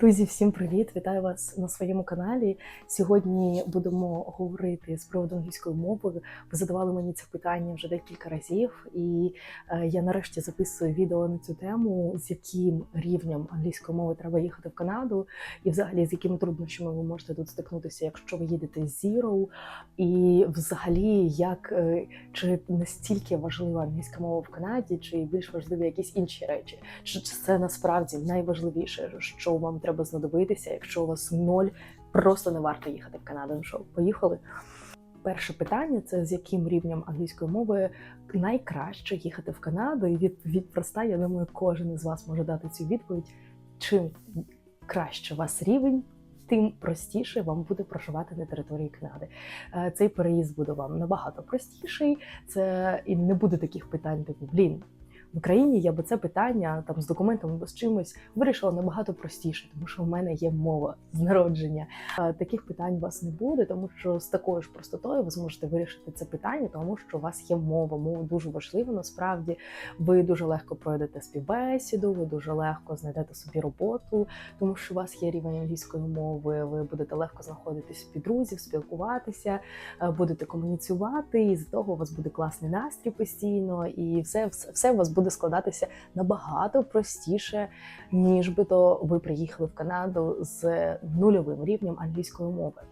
Друзі, всім привіт! Вітаю вас на своєму каналі. Сьогодні будемо говорити з приводу англійської мови. Ви задавали мені це питання вже декілька разів, і е, я нарешті записую відео на цю тему, з яким рівнем англійської мови треба їхати в Канаду, і взагалі з якими труднощами ви можете тут стикнутися, якщо ви їдете з Zero, і взагалі як е, чи настільки важлива англійська мова в Канаді, чи більш важливі якісь інші речі, чи це насправді найважливіше, що вам треба знадобитися, якщо у вас ноль, просто не варто їхати в Канаду. Ну що, поїхали? Перше питання це з яким рівнем англійської мови найкраще їхати в Канаду? І відповідь проста. Я думаю, кожен із вас може дати цю відповідь. Чим краще у вас рівень, тим простіше вам буде проживати на території Канади. Е, Цей переїзд буде вам набагато простіший. Це і не буде таких питань, типу блін. В Україні я би це питання там з документами або з чимось вирішила набагато простіше, тому що в мене є мова з народження. Таких питань у вас не буде, тому що з такою ж простотою ви зможете вирішити це питання, тому що у вас є мова. Мова дуже важлива. Насправді ви дуже легко пройдете співбесіду, ви дуже легко знайдете собі роботу, тому що у вас є рівень англійської мови. Ви будете легко знаходитись під друзів, спілкуватися, е, будете комуніцювати, і з того у вас буде класний настрій постійно, і все, все, все у вас буде складатися набагато простіше, ніж би то ви приїхали в Канаду з нульовим рівнем англійської мови.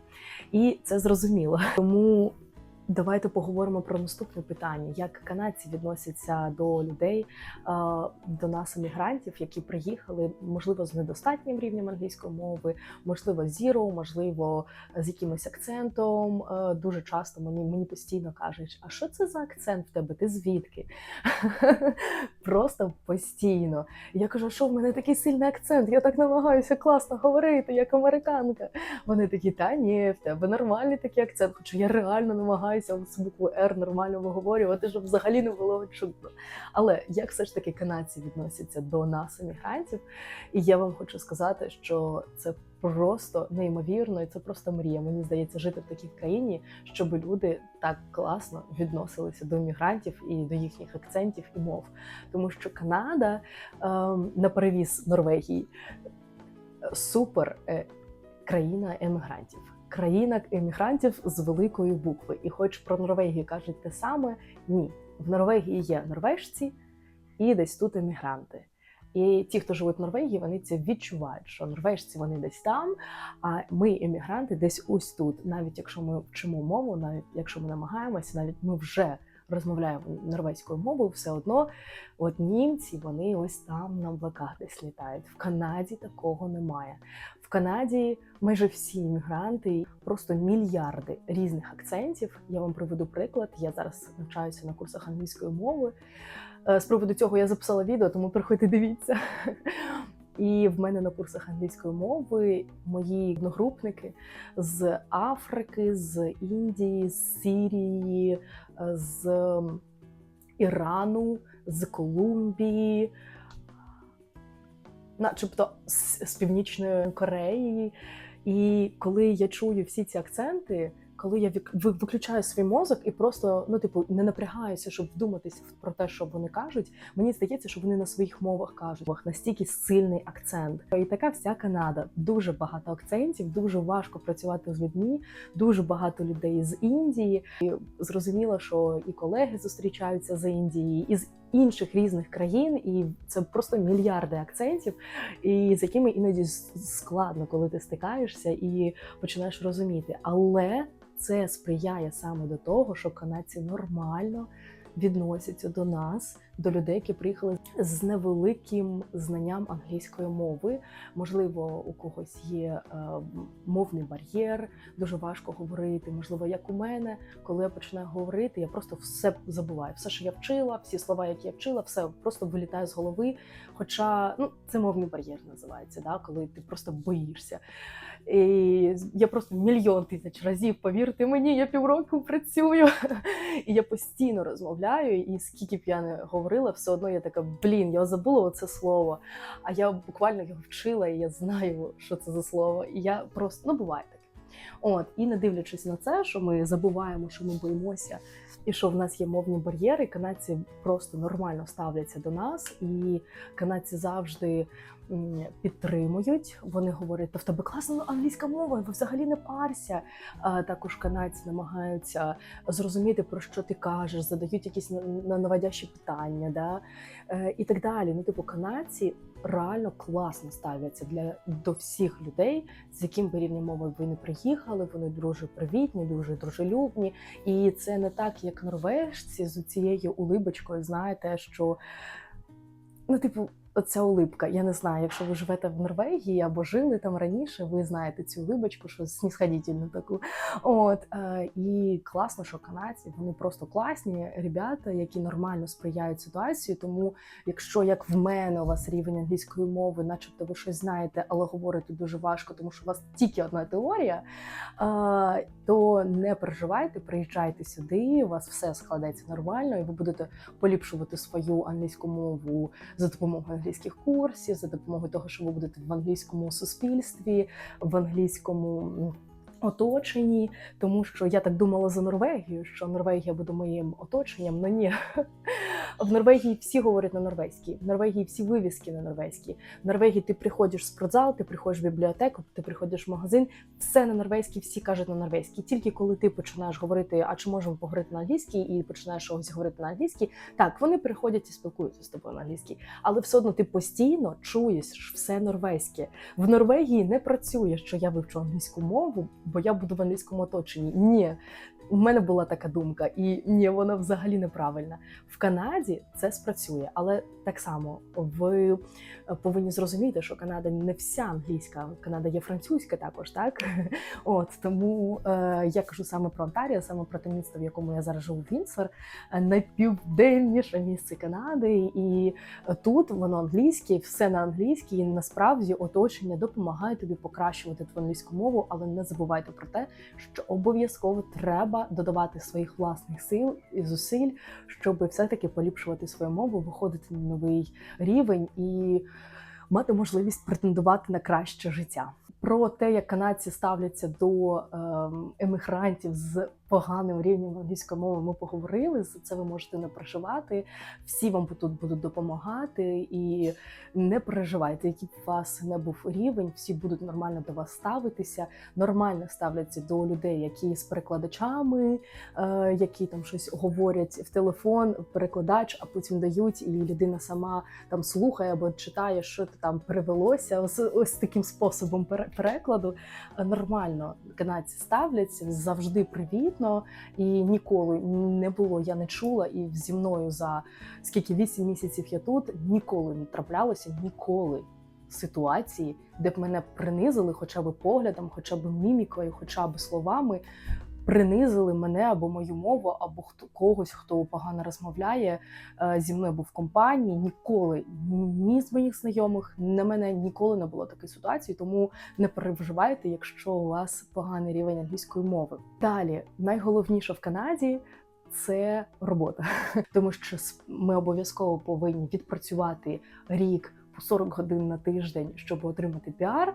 І це зрозуміло. Тому давайте поговоримо про наступне питання: як канадці відносяться до людей, е, до нас, емігрантів, які приїхали, можливо, з недостатнім рівнем англійської мови, можливо, зіро, можливо, з якимось акцентом. Е, Дуже часто мені мені постійно кажуть, а що це за акцент в тебе? Ти звідки? Просто постійно. Я кажу, що в мене такий сильний акцент, я так намагаюся класно говорити, як американка. Вони такі, та ні, в тебе нормальний такий акцент, хоча я реально намагаюся з букву R нормально виговорювати, щоб взагалі не було чутно. Але як все ж таки канадці відносяться до нас, емігрантів, і я вам хочу сказати, що це просто неймовірно, і це просто мрія. Мені здається, жити в такій країні, щоб люди так класно відносилися до мігрантів і до їхніх акцентів і мов. Тому що Канада ем, на перевіз Норвегії супер е, країна емігрантів. Країна емігрантів з великої букви. І хоч про Норвегію кажуть те саме, ні. В Норвегії є норвежці і десь тут емігранти. І ті, хто живуть в Норвегії, вони це відчувають, що норвежці вони десь там, а ми, емігранти, десь ось тут. Навіть якщо ми вчимо мову, навіть якщо ми намагаємося, навіть ми вже розмовляємо норвезькою мовою, все одно от німці вони ось там на облаках десь літають. В Канаді такого немає. В Канаді майже всі іммігранти, просто мільярди різних акцентів. Я вам приведу приклад. Я зараз навчаюся на курсах англійської мови. Е, З приводу цього я записала відео, тому приходьте дивіться. І в мене на курсах англійської мови мої одногрупники з Африки, з Індії, з Сирії, з Ірану, з Колумбії, начебто з Північної Кореї. І коли я чую всі ці акценти, коли я вик- виключаю свій мозок і просто ну, типу, не напрягаюся, щоб вдуматись про те, що вони кажуть, мені здається, що вони на своїх мовах кажуть настільки сильний акцент. І така вся Канада. Дуже багато акцентів, дуже важко працювати з людьми, дуже багато людей з Індії. І зрозуміло, що і колеги зустрічаються з Індії, і з інших різних країн, і це просто мільярди акцентів, і з якими іноді складно, коли ти стикаєшся і починаєш розуміти. Але це сприяє саме до того, що канадці нормально відносяться до нас, до людей, які приїхали з невеликим знанням англійської мови. Можливо, у когось є е, мовний бар'єр, дуже важко говорити. Можливо, як у мене, коли я починаю говорити, я просто все забуваю. Все, що я вчила, всі слова, які я вчила, все просто вилітає з голови. Хоча ну, це мовний бар'єр називається, да? коли ти просто боїшся. І я просто мільйон тисяч разів, повірте мені, я півроку працюю. І я постійно розмовляю, і скільки б я не говорила, все одно я така, блін, я забула оце слово. А я буквально його вчила, і я знаю, що це за слово. І я просто ну буває таке. От, і не дивлячись на це, що ми забуваємо, що ми боїмося і що в нас є мовні бар'єри. Канадці просто нормально ставляться до нас, і канадці завжди підтримують. Вони говорять, та в тебе класна англійська мова, ви взагалі не парся. А також канадці намагаються зрозуміти, про що ти кажеш, задають якісь на- на- наводящі питання, да? е, і так далі. Ну, типу, канадці реально класно ставляться для до всіх людей, з яким би рівнем мови ви не приїхали. Вони дуже привітні, дуже дружелюбні. І це не так, як норвежці з цією улибочкою, знаєте, що ну, типу. Оця улипка, я не знаю, якщо ви живете в Норвегії або жили там раніше, ви знаєте цю улибочку, що снісходительну таку. От е, і класно, що канадці вони просто класні ребята, які нормально сприяють ситуації. Тому, якщо як в мене у вас рівень англійської мови, начебто ви щось знаєте, але говорити дуже важко, тому що у вас тільки одна теорія, е, то не переживайте, приїжджайте сюди, у вас все складеться нормально, і ви будете поліпшувати свою англійську мову за допомогою англійських курсів, за допомогою того, що ви будете в англійському суспільстві, в англійському. Оточенні, тому що я так думала за Норвегію, що Норвегія буде моїм оточенням. Ну ні, в Норвегії всі говорять на норвезькій, в Норвегії всі вивіски на норвезькій. В Норвегії ти приходиш в спортзал, ти приходиш в бібліотеку, ти приходиш в магазин, все на норвезькій, всі кажуть на норвезькій. Тільки коли ти починаєш говорити, а чи можемо поговорити на англійській, і починаєш щось говорити на англійській, так вони приходять і спілкуються з тобою на англійській, але все одно ти постійно чуєш все норвезьке. В Норвегії не працює, що я вивчу англійську мову, бо я буду в англійському оточенні. Ні. У мене була така думка, і ні, вона взагалі неправильна. В Канаді це спрацює, але так само ви повинні зрозуміти, що Канада не вся англійська, Канада є французька також, так от тому е, я кажу саме про Онтаріо, саме про те місто, в якому я зараз живу Вінсор, е, найпівденніше місце Канади, і тут воно англійське, все на англійській. І насправді оточення допомагає тобі покращувати твою англійську мову, але не забувайте про те, що обов'язково треба додавати своїх власних сил і зусиль, щоб все-таки поліпшувати свою мову, виходити на новий рівень і мати можливість претендувати на краще життя. Про те, як канадці ставляться до ем, емігрантів з поганим рівнем англійської мови, ми поговорили. За це ви можете не переживати. Всі вам тут будуть допомагати, і не переживайте, який б у вас не був рівень, всі будуть нормально до вас ставитися, нормально ставляться до людей, які з перекладачами, е, які там щось говорять в телефон, перекладач, а потім дають, і людина сама там слухає або читає, що там перевелося. Ось, ось таким способом перекладу. Нормально канадці ставляться завжди привітно, і ніколи не було. Я не чула, і зі мною за скільки вісім місяців я тут ніколи не траплялося, ніколи ситуації, де б мене принизили хоча б поглядом, хоча б мімікою, хоча б словами. Принизили мене або мою мову, або хто когось, хто погано розмовляє е, зі мною був в компанії. Ніколи ні з моїх знайомих, на мене ніколи не було такої ситуації, тому не переживайте, якщо у вас поганий рівень англійської мови. Далі найголовніше в Канаді. Це робота, тому що ми обов'язково повинні відпрацювати рік по 40 годин на тиждень, щоб отримати піар.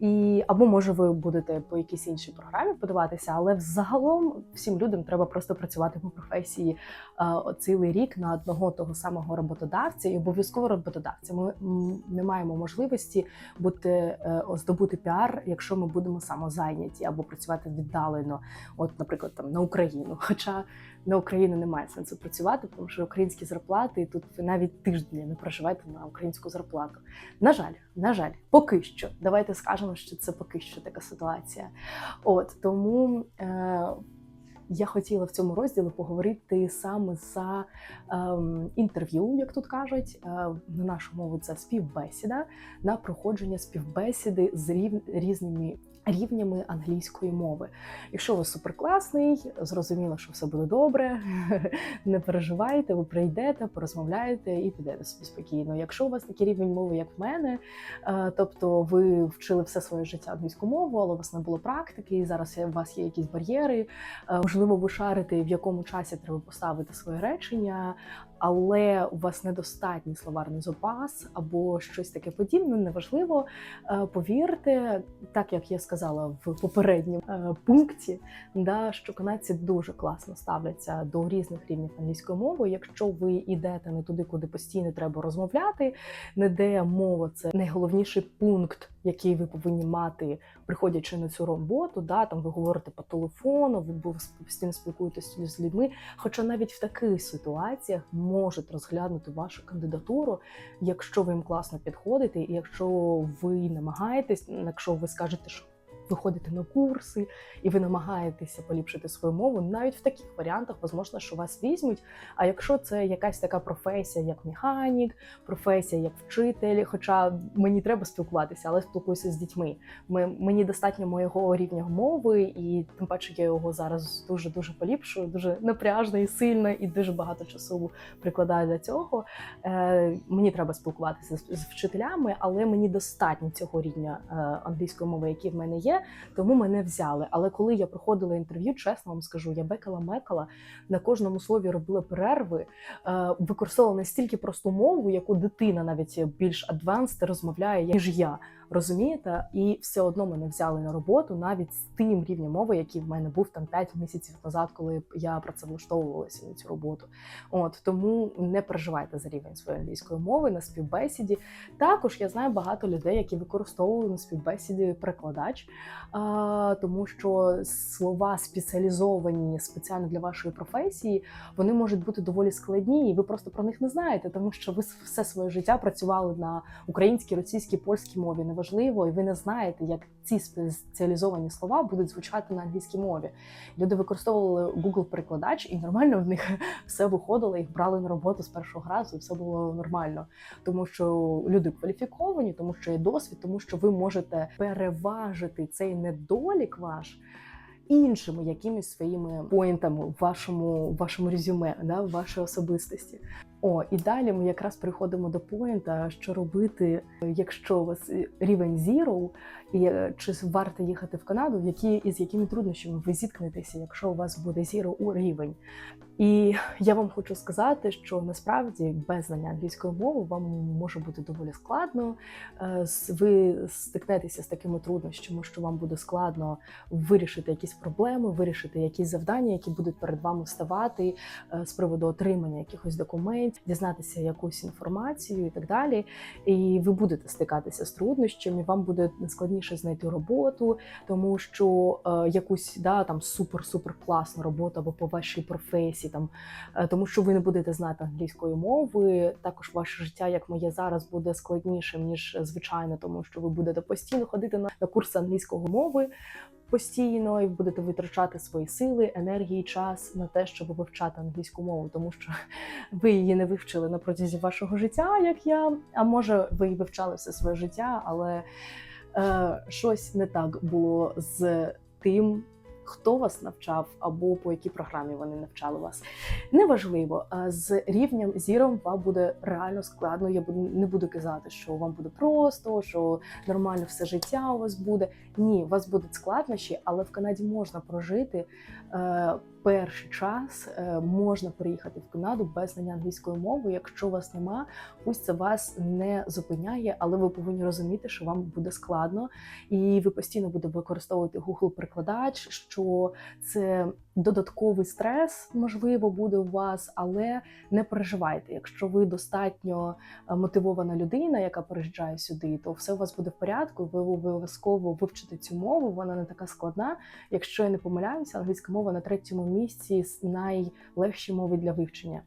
І або може ви будете по якійсь іншій програмі подаватися, але взагалом всім людям треба просто працювати по професії е, цілий рік на одного того самого роботодавця і обов'язково роботодавця. Ми не маємо можливості бути е, здобути піар, якщо ми будемо самозайняті або працювати віддалено, от, наприклад, там на Україну. Хоча на Україну немає сенсу працювати, тому що українські зарплати і тут ви навіть тиждень не проживаєте на українську зарплату. На жаль, на жаль, поки що. Давайте скажемо, що це поки що така ситуація. От тому. Е- я хотіла в цьому розділі поговорити саме за ем, інтерв'ю, як тут кажуть. Е, на нашу мову це співбесіда на проходження співбесіди з рів... різними рівнями англійської мови. Якщо ви суперкласний, зрозуміло, що все буде добре. Не переживайте, ви прийдете, порозмовляєте і підете собі спокійно. Якщо у вас такий рівень мови, як в мене, е, тобто ви вчили все своє життя англійську мову, але у вас не було практики, і зараз у вас є якісь бар'єри. е, Можливо, ви шарите, в якому часі треба поставити своє речення. Але у вас недостатній словарний запас або щось таке подібне, неважливо. Е, Повірте, так як я сказала в попередньому е, пункті, да, що канадці дуже класно ставляться до різних рівнів англійської мови. Якщо ви йдете не туди, куди постійно треба розмовляти, не де мова це найголовніший пункт, який ви повинні мати, приходячи на цю роботу. Да, там ви говорите по телефону, ви постійно спілкуєтесь з людьми. Хоча навіть в таких ситуаціях можуть розглянути вашу кандидатуру, якщо ви їм класно підходите, і якщо ви намагаєтесь, якщо ви скажете, що ви ходите на курси і ви намагаєтеся поліпшити свою мову, навіть в таких варіантах можливо, що вас візьмуть. А якщо це якась така професія, як механік, професія як вчитель, хоча мені треба спілкуватися, але спілкуюся з дітьми. Ми, мені достатньо моєго рівня мови, і тим паче я його зараз дуже дуже поліпшую, дуже напряжно і сильно, і дуже багато часу прикладаю для цього. Е, мені треба спілкуватися з, з вчителями, але мені достатньо цього рівня е, англійської мови, який в мене є тому мене взяли. Але коли я проходила інтерв'ю, чесно вам скажу, я бекала мекала на кожному слові робила перерви, е, використовувала настільки просту мову, яку дитина навіть більш адванст розмовляє, ніж я. Розумієте, і все одно мене взяли на роботу навіть з тим рівнем мови, який в мене був там 5 місяців назад, коли я працевлаштовувалася на цю роботу. От тому не переживайте за рівень своєї англійської мови на співбесіді. Також я знаю багато людей, які використовують на співбесіді перекладач, а, тому що слова спеціалізовані спеціально для вашої професії, вони можуть бути доволі складні, і ви просто про них не знаєте, тому що ви все своє життя працювали на українській, російській, польській мові неважливо, і ви не знаєте, як ці спеціалізовані слова будуть звучати на англійській мові. Люди використовували Google перекладач, і нормально в них все виходило, їх брали на роботу з першого разу, і все було нормально, тому що люди кваліфіковані, тому що є досвід, тому що ви можете переважити цей недолік ваш. Іншими якимись своїми поінтами в вашому вашому резюме, да, в вашій особистості. О, і далі ми якраз приходимо до поінта, що робити, якщо у вас рівень zero, і е, чи варто їхати в Канаду, які із якими труднощами ви зіткнетеся, якщо у вас буде zero у рівень. І я вам хочу сказати, що насправді без знання англійської мови вам може бути доволі складно. Е, Ви стикнетеся з такими труднощами, що вам буде складно вирішити якісь проблеми, вирішити якісь завдання, які будуть перед вами вставати е, з приводу отримання якихось документів, дізнатися якусь інформацію і так далі. І ви будете стикатися з труднощами. Вам буде складніше знайти роботу, тому що е, якусь да там супер-супер класну роботу або по вашій професії там, е, тому що ви не будете знати англійської мови. Також ваше життя, як моє зараз, буде складнішим ніж звичайно, тому що ви будете постійно ходити на, на курси англійської мови. Постійно і будете витрачати свої сили, енергії, час на те, щоб вивчати англійську мову, тому що ви її не вивчили на протязі вашого життя, як я. А може, ви її вивчали все своє життя, але е, щось не так було з тим, хто вас навчав, або по якій програмі вони навчали вас. Неважливо, з рівнем зіром вам буде реально складно. Я не буду казати, що вам буде просто, що нормально все життя у вас буде. Ні, у вас будуть складнощі, але в Канаді можна прожити. Е, перший час е, можна приїхати в Канаду без знання англійської мови. Якщо вас нема, пусть це вас не зупиняє, але ви повинні розуміти, що вам буде складно, і ви постійно будете використовувати Google перекладач що це додатковий стрес, можливо, буде у вас, але не переживайте. Якщо ви достатньо е, мотивована людина, яка переїжджає сюди, то все у вас буде в порядку. Ви обов'язково вивчите цю мову. Вона не така складна. Якщо я не помиляюся, англійська мова на третьому місці з найлегші мови для вивчення.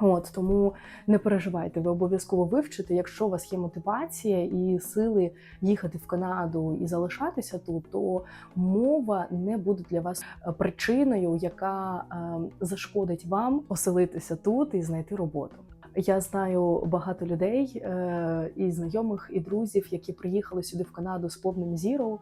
От тому не переживайте, ви обов'язково вивчите. Якщо у вас є мотивація і сили їхати в Канаду і залишатися тут, то мова не буде для вас е, причиною, яка е, зашкодить вам оселитися тут і знайти роботу. Я знаю багато людей е, і знайомих, і друзів, які приїхали сюди в Канаду з повним зіру,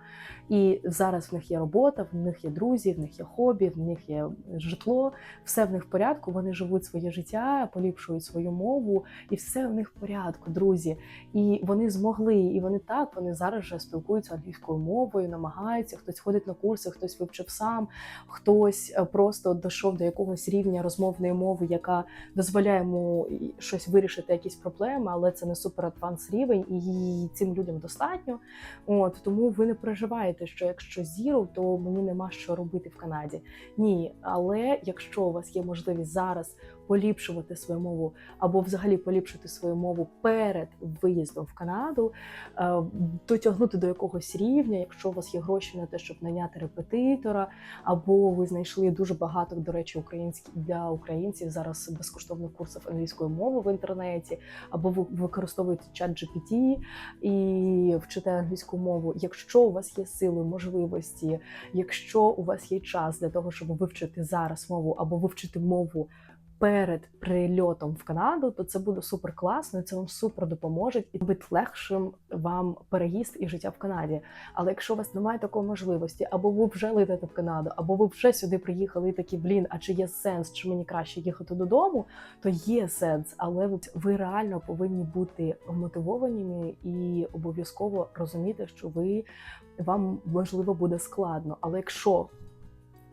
і зараз в них є робота, в них є друзі, в них є хобі, в них є житло, все в них в порядку. Вони живуть своє життя, поліпшують свою мову, і все в них в порядку, друзі. І вони змогли, і вони так, вони зараз вже спілкуються англійською мовою, намагаються. Хтось ходить на курси, хтось вивчив сам, хтось е, просто дійшов до якогось рівня розмовної мови, яка дозволяє йому щось вирішити, якісь проблеми, але це не супер адванс рівень, і цим людям достатньо. От тому ви не переживаєте, що якщо зіру, то мені нема що робити в Канаді. Ні, але якщо у вас є можливість зараз поліпшувати свою мову або взагалі поліпшити свою мову перед виїздом в Канаду, е, дотягнути до якогось рівня, якщо у вас є гроші на те, щоб наняти репетитора, або ви знайшли дуже багато, до речі, українські для українців зараз безкоштовних курсів англійської мови в інтернеті, або ви використовуєте чат GPT і вчите англійську мову. Якщо у вас є сили, можливості, якщо у вас є час для того, щоб вивчити зараз мову або вивчити мову перед прильотом в Канаду, то це буде супер класно, це вам супер допоможе і буде легшим вам переїзд і життя в Канаді. Але якщо у вас немає такої можливості, або ви вже летите в Канаду, або ви вже сюди приїхали і такі, блін, а чи є сенс, чи мені краще їхати додому, то є сенс, але ви реально повинні бути мотивованими і обов'язково розуміти, що ви вам можливо буде складно. Але якщо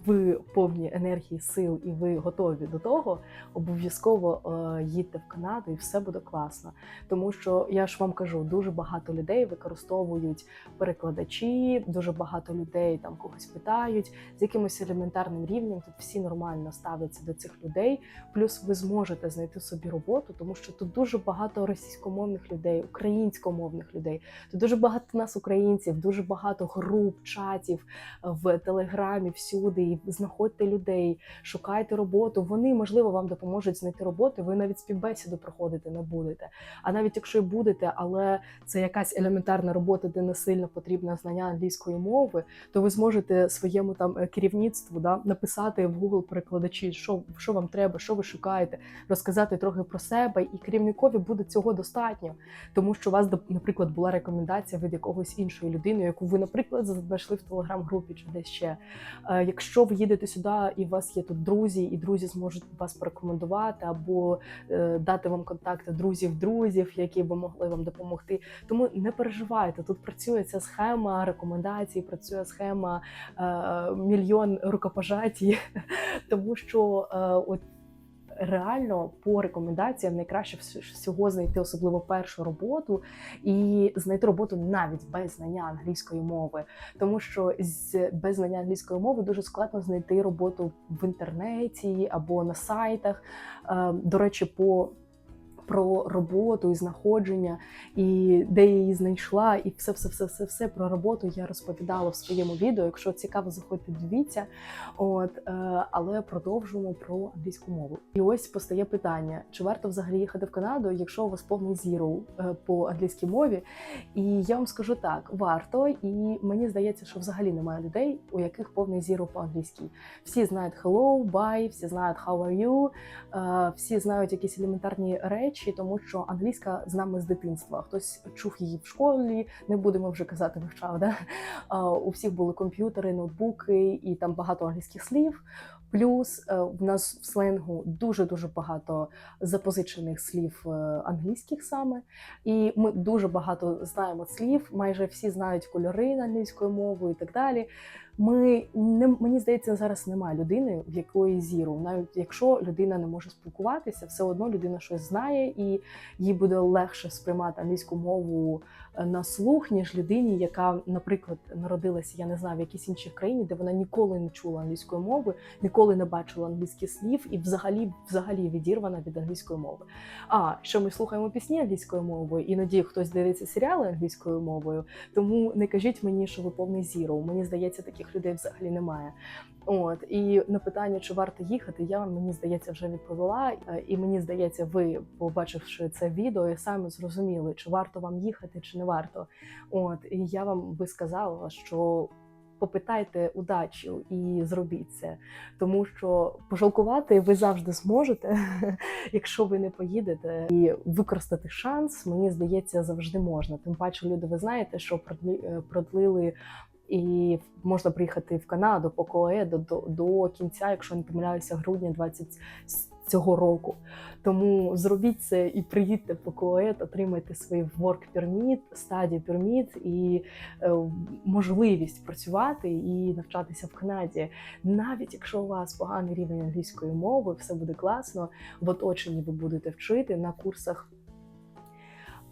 ви повні енергії, сил і ви готові до того, обов'язково е, їдьте в Канаду і все буде класно. Тому що я ж вам кажу, дуже багато людей використовують перекладачі, дуже багато людей там когось питають з якимось елементарним рівнем. Тут всі нормально ставляться до цих людей. Плюс ви зможете знайти собі роботу, тому що тут дуже багато російськомовних людей, українськомовних людей. Тут дуже багато нас, українців, дуже багато груп, чатів в телеграмі, всюди. І знаходьте людей, шукайте роботу. Вони можливо вам допоможуть знайти роботу. Ви навіть співбесіду проходити не будете. А навіть якщо і будете, але це якась елементарна робота, де не сильно потрібне знання англійської мови, то ви зможете своєму там е, керівництву да, написати в Google перекладачі, що, що вам треба, що ви шукаєте, розказати трохи про себе, і керівникові буде цього достатньо, тому що у вас, наприклад, була рекомендація від якогось іншої людини, яку ви, наприклад, знайшли в телеграм-групі чи десь ще. Е, Якщо ви їдете сюди і у вас є тут друзі, і друзі зможуть вас порекомендувати або е, дати вам контакти друзів-друзів, які би могли вам допомогти. Тому не переживайте. Тут працює ця схема рекомендацій, працює схема е, мільйон рукопожатій, тому що е, от. Реально по рекомендаціям найкраще всього знайти особливо першу роботу і знайти роботу навіть без знання англійської мови, тому що з без знання англійської мови дуже складно знайти роботу в інтернеті або на сайтах. Е, До речі, по про роботу і знаходження, і де я її знайшла, і все, все, все, все, все про роботу я розповідала в своєму відео. Якщо цікаво, заходьте, дивіться. От е, але продовжуємо про англійську мову. І ось постає питання: чи варто взагалі їхати в Канаду, якщо у вас повний зіру е, по англійській мові? І я вам скажу так: варто, і мені здається, що взагалі немає людей, у яких повний зіру по англійській. Всі знають hello, bye, всі знають how are you, е, всі знають якісь елементарні речі, тому що англійська з нами з дитинства. Хтось чув її в школі, не будемо вже казати, вивчав. Да? У всіх були комп'ютери, ноутбуки і там багато англійських слів. Плюс е, в нас в сленгу дуже дуже багато запозичених слів е, англійських саме, і ми дуже багато знаємо слів. Майже всі знають кольори на англійською мовою і так далі. Ми не мені здається, зараз немає людини, в якої зіру, навіть якщо людина не може спілкуватися, все одно людина щось знає, і їй буде легше сприймати англійську мову е, на слух, ніж людині, яка, наприклад, народилася, я не знаю, в якійсь іншій країні, де вона ніколи не чула англійської мови, ніколи не бачила англійських слів і взагалі, взагалі відірвана від англійської мови. А що ми слухаємо пісні англійською мовою, іноді хтось дивиться серіали англійською мовою. Тому не кажіть мені, що ви повний зіро. Мені здається, таких людей взагалі немає. От і на питання, чи варто їхати, я мені здається вже відповіла. Е, І мені здається, ви, побачивши це відео, і самі зрозуміли, чи варто вам їхати, чи не варто. От і я вам би сказала, що попитайте удачу і зробіть це, тому що пожалкувати ви завжди зможете, якщо ви не поїдете, і використати шанс, мені здається, завжди можна. Тим паче, люди, ви знаєте, що е, продлили. І можна приїхати в Канаду по КОЕДу до, до кінця, якщо не помиляюся, грудня 20 цього року. Тому зробіть це і приїдьте по КОЕД, отримайте свій work permit, study permit і е, можливість працювати і навчатися в Канаді. Навіть якщо у вас поганий рівень англійської мови, все буде класно. В оточенні ви будете вчити на курсах.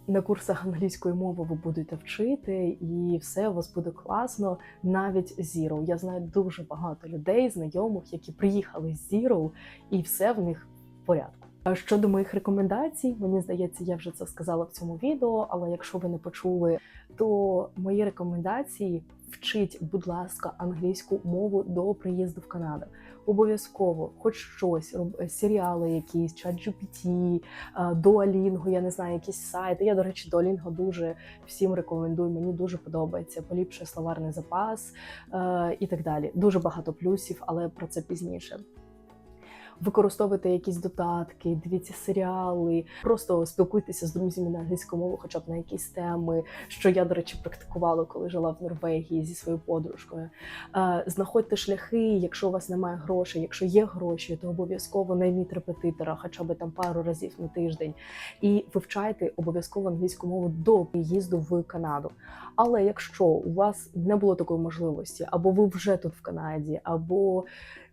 На курсах англійської мови ви будете вчити, і все у вас буде класно, навіть Zero. Я знаю дуже багато людей, знайомих, які приїхали з Zero, і все в них в порядку. Щодо моїх рекомендацій, мені здається, я вже це сказала в цьому відео. Але якщо ви не почули, то мої рекомендації вчіть, будь ласка, англійську мову до приїзду в Канаду. Обов'язково, хоч щось, роб- серіали, якісь ChatGPT, е, Duolingo, я не знаю, якісь сайти. Я, до речі, Duolingo дуже всім рекомендую. Мені дуже подобається. Поліпшує словарний запас е, і так далі. Дуже багато плюсів, але про це пізніше. Використовуйте якісь додатки, дивіться серіали, просто спілкуйтеся з друзями на англійську мову, хоча б на якісь теми, що я, до речі, практикувала, коли жила в Норвегії зі своєю подружкою. Е, Знаходьте шляхи, якщо у вас немає грошей, якщо є гроші, то обов'язково найміть репетитора, хоча б там пару разів на тиждень, і вивчайте обов'язково англійську мову до приїзду в Канаду. Але якщо у вас не було такої можливості, або ви вже тут в Канаді, або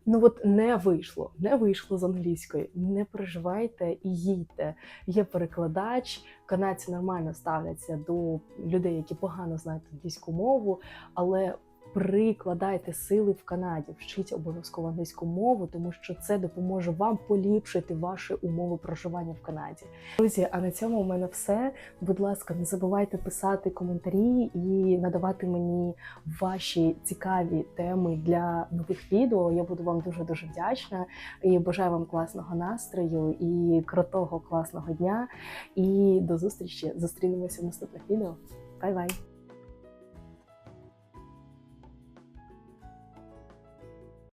ну от не вийшло, не вийшло з англійської, не переживайте і їдьте. Є перекладач, канадці нормально ставляться до людей, які погано знають англійську мову, але прикладайте сили в Канаді, вчіть обов'язково англійську мову, тому що це допоможе вам поліпшити ваші умови проживання в Канаді. Друзі, а на цьому у мене все. Будь ласка, не забувайте писати коментарі і надавати мені ваші цікаві теми для нових відео. Я буду вам дуже дуже вдячна і бажаю вам класного настрою і крутого класного дня. І до зустрічі. Зустрінемося в наступних відео. Бай-бай!